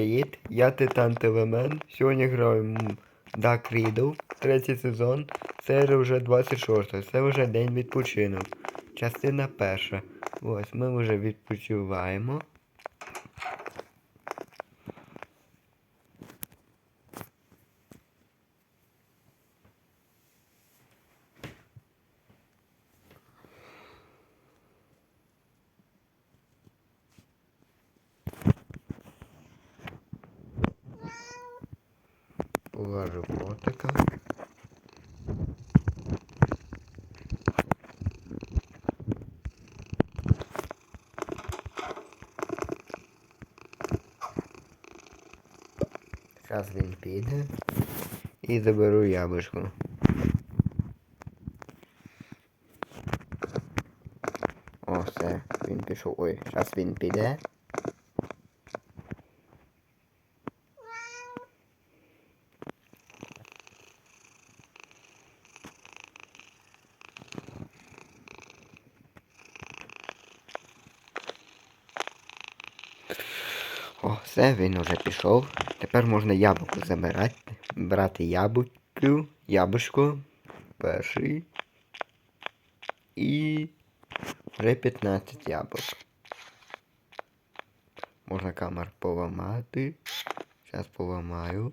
Привіт, я Титан Телемен. Сьогодні граємо Duck Riddle, третій сезон. Це вже 26. Це вже день відпочинок. Частина перша. Ось ми вже відпочиваємо. Положу котика. Зараз він піде і заберу яблучко. О, все, він пішов. Ой, зараз він піде. О, все, він уже пішов. Тепер можна яблуко забирати. Брати яблуко, яблучко. Перший. І вже 15 яблук. Можна камер поламати. Зараз поламаю.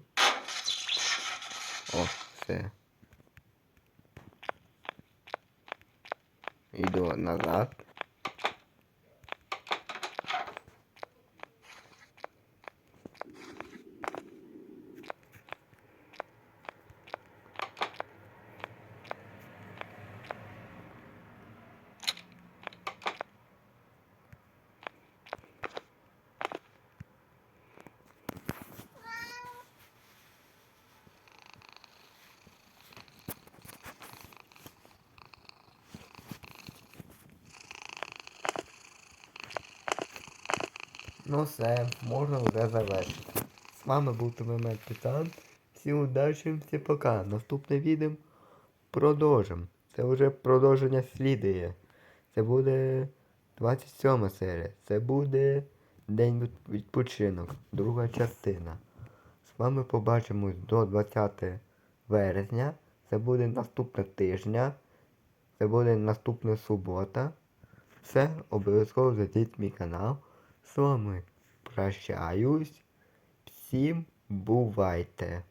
О, все. Іду назад. Ну все, можна вже завершити. З вами був Тимемет Титан. Всім удачі, всім пока. Наступне відео продовжимо. Це вже продовження слідує. Це буде 27 серія. Це буде День відпочинок, друга частина. З вами побачимось до 20 вересня. Це буде наступне тижня. Це буде наступна субота. Все, обов'язково зайдіть мій канал. З вами прощаюсь. Всім бувайте.